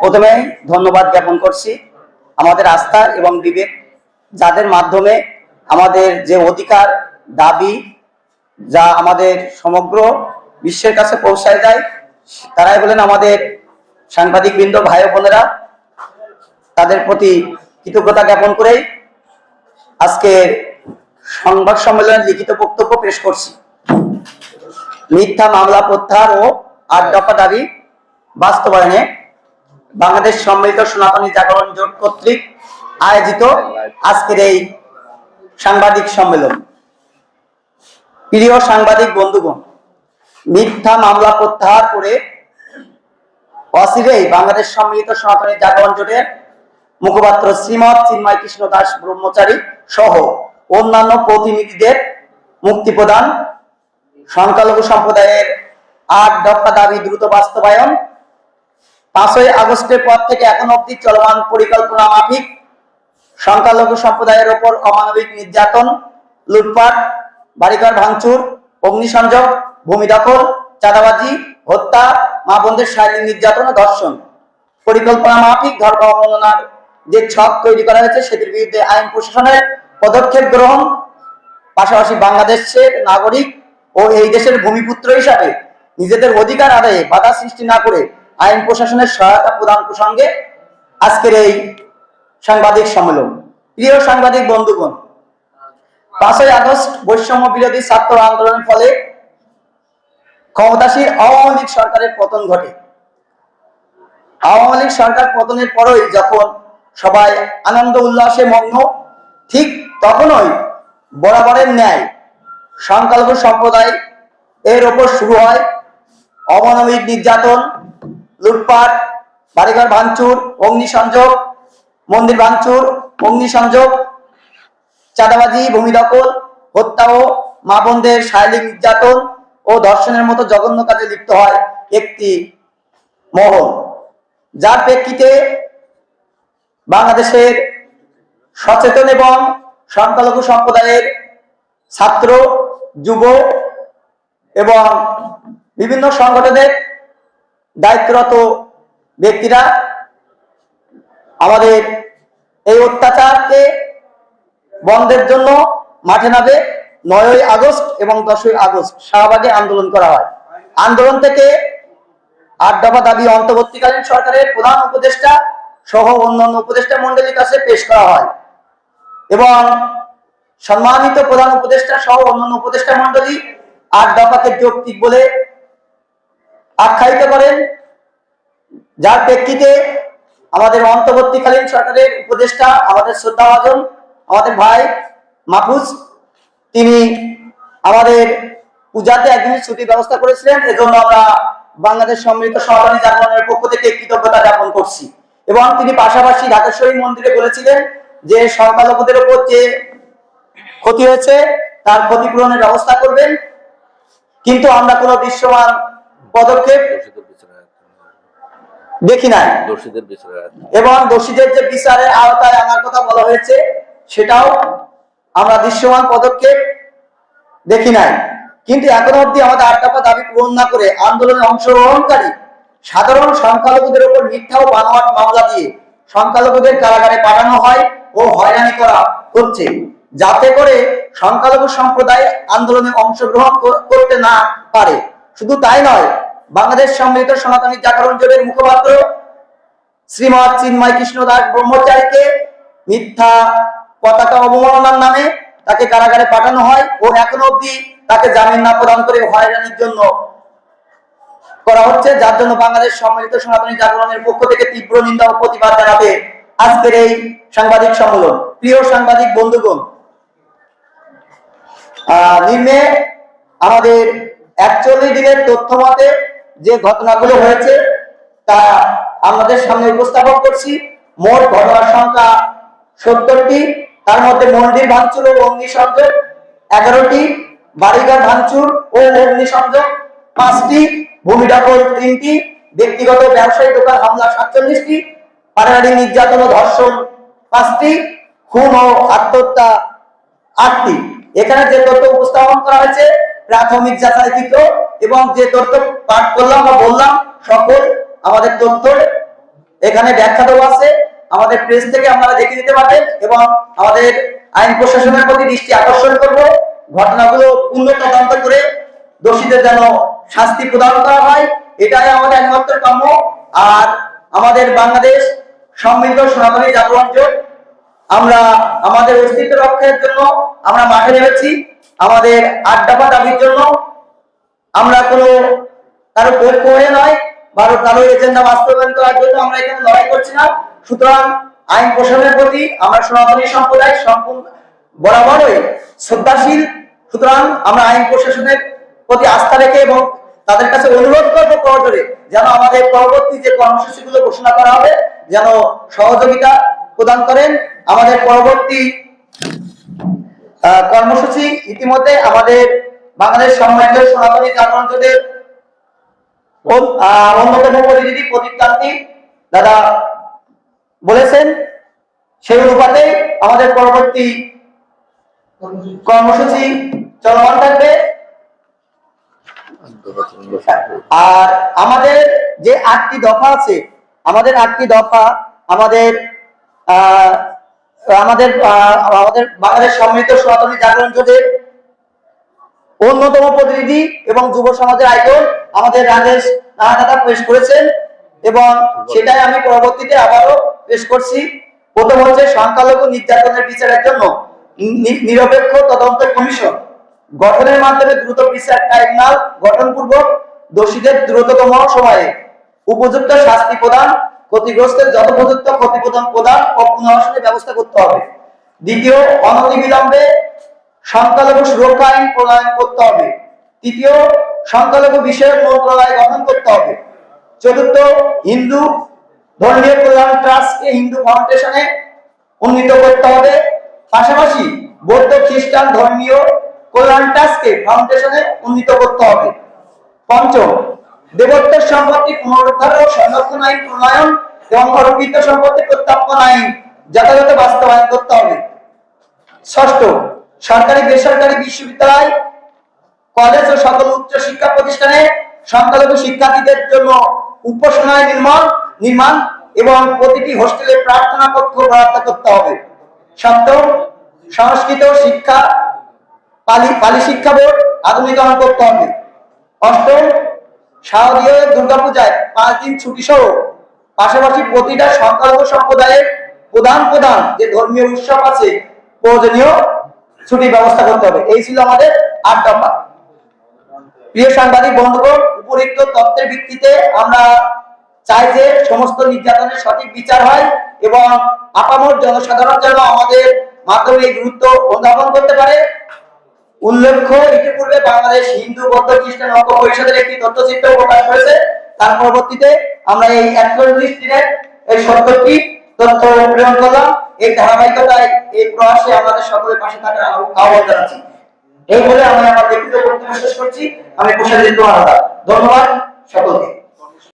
প্রথমে ধন্যবাদ জ্ঞাপন করছি। আমাদের আস্থা এবং বিবেক যাদের মাধ্যমে আমাদের যে অধিকার দাবি যা আমাদের সমগ্র বিশ্বের কাছে পৌঁছায় যায় তারাই হলেন আমাদের সাংবাদিক বৃন্দ, ভাই বোনেরা। তাদের প্রতি কৃতজ্ঞতা জ্ঞাপন করেই আজকে সংবাদ সম্মেলনে লিখিত বক্তব্য পেশ করছি। মিথ্যা মামলা প্রত্যাহার ও আট দাবি বাস্তবায়নে বাংলাদেশ সম্মিলিত সনাতনী জাগরণ জোট কর্তৃক আয়োজিত আজকের এই সাংবাদিক সম্মেলন। প্রিয় সাংবাদিক বন্ধুগণ, মিথ্যা মামলা প্রত্যাহার করে অচিরেই বাংলাদেশ সম্মিলিত সনাতনী জাগরণ জোটের মুখপাত্র শ্রীমৎ চিন্ময় কৃষ্ণ দাস ব্রহ্মচারী সহ অন্যান্য প্রতিনিধিদের মুক্তি প্রদান, সংখ্যালঘু সম্প্রদায়ের আট দফা দাবি দ্রুত বাস্তবায়ন পাঁচই আগস্টের পর থেকে এখন অব্দি চলমান পরিকল্পনা মাফিক, সংখ্যালঘু সম্প্রদায়ের ওপর অমানবিক নির্যাতন, লুটপাট, বাড়িঘর ভাঙচুর, অগ্নিসংযোগ, ভূমি দখল, চাঁদাবাজি, হত্যা, মা বোনদের শারীরিক নির্যাতন ও ধর্ষণ। পরিকল্পনা মাফিক ধর্ম অবমাননার যে ছক তৈরি করা হয়েছে, সেটির বিরুদ্ধে আইন প্রশাসনের পদক্ষেপ গ্রহণ, পাশাপাশি বাংলাদেশের নাগরিক ও এই দেশের ভূমিপুত্র হিসাবে নিজেদের অধিকার আদায়ে বাধা সৃষ্টি না করে আইন প্রশাসনের সহায়তা প্রদান প্রসঙ্গে আজকের এই সাংবাদিক সম্মেলন। প্রিয় সাংবাদিক বন্ধুগণ, পাঁচই আগস্ট বৈষম্য বিরোধী ছাত্র আন্দোলনের ফলে ক্ষমতাসীন আওয়ামী লীগ সরকারের পতন ঘটে। আওয়ামী লীগ সরকার পতনের পরই যখন সবাই আনন্দ, উল্লাসে মগ্ন, ঠিক তখনই বরাবরের ন্যায় সংখ্যালঘু সম্প্রদায় এর ওপর শুরু হয় অমানবিক নির্যাতন লুটপাট, বাড়িঘর ভাঙচুর অগ্নিসংযোগ মন্দির ভাঙচুর অগ্নিসংযোগ চাঁদাবাজি, ভূমি দখল, হত্যা ও মা বোনদের শারীরিক নির্যাতন ও ধর্ষণের মতো জঘন্য কাজে লিপ্ত হয় একটি মহল। যার প্রেক্ষিতে বাংলাদেশের সচেতন এবং সংখ্যালঘু সম্প্রদায়ের ছাত্র, যুব এবং বিভিন্ন সংগঠনের দায়িত্বরত ব্যক্তিরা আমাদের এই অত্যাচারকে বন্ধের জন্য মাঠে নামে নয়ই আগস্ট এবং দশই আগস্ট শাহবাগে আন্দোলন করা হয়। আন্দোলন থেকে আট দাবি অন্তর্বর্তীকালীন সরকারের প্রধান উপদেষ্টা সহ অন্যান্য উপদেষ্টা মন্ডলীর কাছে পেশ করা হয় এবং সম্মানিত প্রধান উপদেষ্টা সহ অন্যান্য উপদেষ্টা মন্ডলী আট দফাকে যৌক্তিক বলে আখ্যায়িত করেন যার প্রেক্ষিতে আমাদের অন্তর্বর্তীকালীন সরকারের উপদেষ্টা আমাদের শ্রদ্ধাভাজন আমাদের ভাই মাহফুজ, তিনি আমাদের পূজাতে একদিনের ছুটির ব্যবস্থা করেছিলেন। এজন্য আমরা বাংলাদেশ সম্মিলিত সনাতনী জাগরণের পক্ষ থেকে কৃতজ্ঞতা জ্ঞাপন করছি। এবং তিনি পাশাপাশি ঢাকেশ্বরী মন্দিরে বলেছিলেন যে সংখ্যালঘুদের উপর যে ক্ষতি হয়েছে, তার ক্ষতিপূরণের ব্যবস্থা করবেন। কিন্তু আমরা কোনো দৃশ্যমান পদক্ষেপ? দেখি নাই। দোষীদের বিচারে এবং দোষীদের যে বিচারের আওতায় আনার কথা বলা হয়েছে সেটাও আমরা দৃশ্যমান পদক্ষেপ দেখি নাই। কিন্তু এখন অবধি আমাদের আট দফা দাবি পূরণ না করে আন্দোলনে অংশগ্রহণকারী সাধারণ সংখ্যালঘুদের উপর মিথ্যা ও বানোয়াট মামলা দিয়ে সংখ্যালঘুদের কারাগারে পাঠানো হয় ও হয়রানি করা হচ্ছে। যাতে করে সংখ্যালঘু সম্প্রদায় আন্দোলনে অংশগ্রহণ করতে না পারে। শুধু তাই নয়, বাংলাদেশ সম্মিলিত সনাতনী জাগরণ জোটের মুখপাত্র শ্রীমৎ চিন্ময় কৃষ্ণ দাস ব্রহ্মচারীকে মিথ্যা পতাকা অবমাননার নামে তাকে কারাগারে পাঠানো হয় ও এখনও অবধি তাকে জামিন না প্রদান করে হয়রানির জন্য করা হচ্ছে, যার জন্য বাংলাদেশ সম্মিলিত সনাতনী জাগরণের পক্ষ থেকে তীব্র নিন্দা ও প্রতিবাদ জানাবে আজকের এই সাংবাদিক সম্মেলন। প্রিয় সাংবাদিক বন্ধুগণ নিম্নে আমাদের একচল্লিশ দিনের তথ্য মতে যে ঘটনাগুলো হয়েছে, তা আমাদের সামনে উপস্থাপন করছি। মোট ঘটনার সংখ্যা সত্তরটি, তার মধ্যে মন্দির ভাঙচুর ও অগ্নিসংযোগ এগারোটি, বাড়িঘর ভাঙচুর ও অগ্নিসংযোগ পাঁচটি, ভূমি তিনটি, ব্যক্তিগত ব্যবসায়ী দোকান হামলা সাতচল্লিশটি, পারিবারিক নির্যাতন ও ধর্ষণ পাঁচটি, খুন ও আত্মহত্যা আটটি। এখানে যে তথ্য উপস্থাপন করা হয়েছে প্রাথমিক যাচাইকৃত এবং যে তথ্য পাঠ করলাম বা বললাম, সকল আমাদের তথ্য এখানে ব্যাখ্যা দেওয়া আছে। আমাদের প্রেস থেকে আপনারা দেখে নিতে পারবেন এবং আমাদের আইন প্রশাসনের প্রতি দৃষ্টি আকর্ষণ করব। ঘটনাগুলো পূর্ণ তদন্ত করে দোষীদের যেন শাস্তি প্রদান করা হয়, এটাই আমাদের একমাত্র কাম্য। আর আমাদের বাংলাদেশ সম্মিলিত সনাতনী জাগরণ জোট আমরা আমাদের অস্তিত্ব রক্ষার জন্য আমরা মাঠে নেমেছি। আমাদের দফা দাবির জন্য আমরা কোনো কারও পক্ষ হয়ে নয় বা কারও এজেন্ডা বাস্তবায়ন করার জন্য আমরা এখানে লড়াই করছি না। সুতরাং আইন প্রশাসনের প্রতি আমরা সনাতনী সম্প্রদায় সম্পূর্ণ বরাবরই শ্রদ্ধাশীল। সুতরাং আমরা আইন প্রশাসনের প্রতি আস্থা রেখে এবং তাদের কাছে অনুরোধ করব করজোরে যেন আমাদের পরবর্তী যে কর্মসূচিগুলো ঘোষণা করা হবে, যেন সহযোগিতা প্রদান করেন। আমাদের পরবর্তী কর্মসূচি ইতিমধ্যে আমাদের বাংলাদেশ সম্মানিত সনাতনী জাগরণ জোটের অন- আহ, অন্যতম প্রতিনিধি প্রদীপ কান্তি দাদা বলেছেন। সেই অনুপাতে আমাদের পরবর্তী কর্মসূচি চলমান থাকবে। আর আমাদের যে আটটি দফা আছে আমাদের আটটি দফা আমাদের আহ, আমাদের আমাদের বাংলাদেশ সম্মিলিত সনাতনী জাগরণ জোটের অন্যতম প্রতিনিধি এবং যুব সমাজের আইকন আমাদের রাজেশ দাদা পেশ করেছেন এবং সেটাই আমি পরবর্তীতে আবারও পেশ করছি। প্রথম হচ্ছে সংখ্যালঘু নির্যাতনের বিচারের জন্য নিরপেক্ষ তদন্ত কমিশন। গঠনের মাধ্যমে দ্রুত বিচার ট্রাইব্যুনাল গঠনপূর্বক দোষীদের দ্রুততম সময়ে উপযুক্ত শাস্তি প্রদান ক্ষতিগ্রস্তের যথোপযুক্ত ক্ষতিপূরণ প্রদান ও পুনর্বাসনের ব্যবস্থা করতে হবে। দ্বিতীয়, অনতিবিলম্বে সংখ্যালঘু সুরক্ষা আইন প্রণয়ন করতে হবে। তৃতীয়, সংখ্যালঘু বিষয়ক মন্ত্রণালয় গঠন করতে হবে। চতুর্থ, হিন্দু ধর্মীয় কল্যাণ ট্রাস্টকে হিন্দু ফাউন্ডেশনে উন্নীত করতে হবে। পাশাপাশি বৌদ্ধ খ্রিস্টান ধর্মীয় কল্যাণ ট্রাস্টকে ফাউন্ডেশনে উন্নীত করতে হবে। পঞ্চম দেবত্বের সম্পত্তি পুনরুদ্ধার ও সংরক্ষণ আইন প্রণয়ন এবং অর্পিত সম্পত্তি প্রত্যাপন আইন, যথাযথ বাস্তবায়ন করতে হবে। ষষ্ঠ, সরকারি বেসরকারি বিশ্ববিদ্যালয়, কলেজ ও সকল উচ্চ শিক্ষা প্রতিষ্ঠানে সংখ্যালঘু শিক্ষার্থীদের জন্য উপাসনায় নির্মাণ নির্মাণ এবং প্রতিটি হোস্টেলে প্রার্থনা কক্ষ বরাদ্দ করতে হবে। সপ্তম, সংস্কৃত শিক্ষা, পালি পালি শিক্ষা বোর্ড আধুনিকরণ করতে হবে। অষ্টম শারদীয় দুর্গাপূজায় পাঁচ দিন ছুটি সহ পাশাপাশি প্রতিটা সংখ্যালঘু সম্প্রদায়ের প্রধান প্রধান যে ধর্মীয় উৎসব আছে, প্রয়োজনীয় ছুটির ব্যবস্থা করতে হবে। এই ছিল আমাদের আট দফা প্রিয় সাংবাদিক বন্ধুগণ, উপরিক্ত তত্ত্বের ভিত্তিতে আমরা চাই যে সমস্ত নির্যাতনের সঠিক বিচার হয় এবং আপামর জনসাধারণ যেন আমাদের মাধ্যমে গুরুত্ব অনুধাবন করতে পারে। উল্লেখ্য ইতিপূর্বে বাংলাদেশ হিন্দু, বৌদ্ধ, খ্রিস্টান ঐক্য পরিষদের একটি তথ্যচিত্র প্রকাশ হয়েছে তার পরবর্তীতে আমরা এই একচল্লিশ এই সত্তরটি তথ্য প্রেরণ করলাম। এই ধারাবাহিকতায়, এই প্রয়াসে আমাদের সকলের পাশে থাকার আহ্ব- আহ্বান জানাচ্ছি। এই বলে আমি আমার ব্যক্তিগত বক্তব্য শেষ করছি। আমি প্রসারিত ধন্যবাদ সকলকে।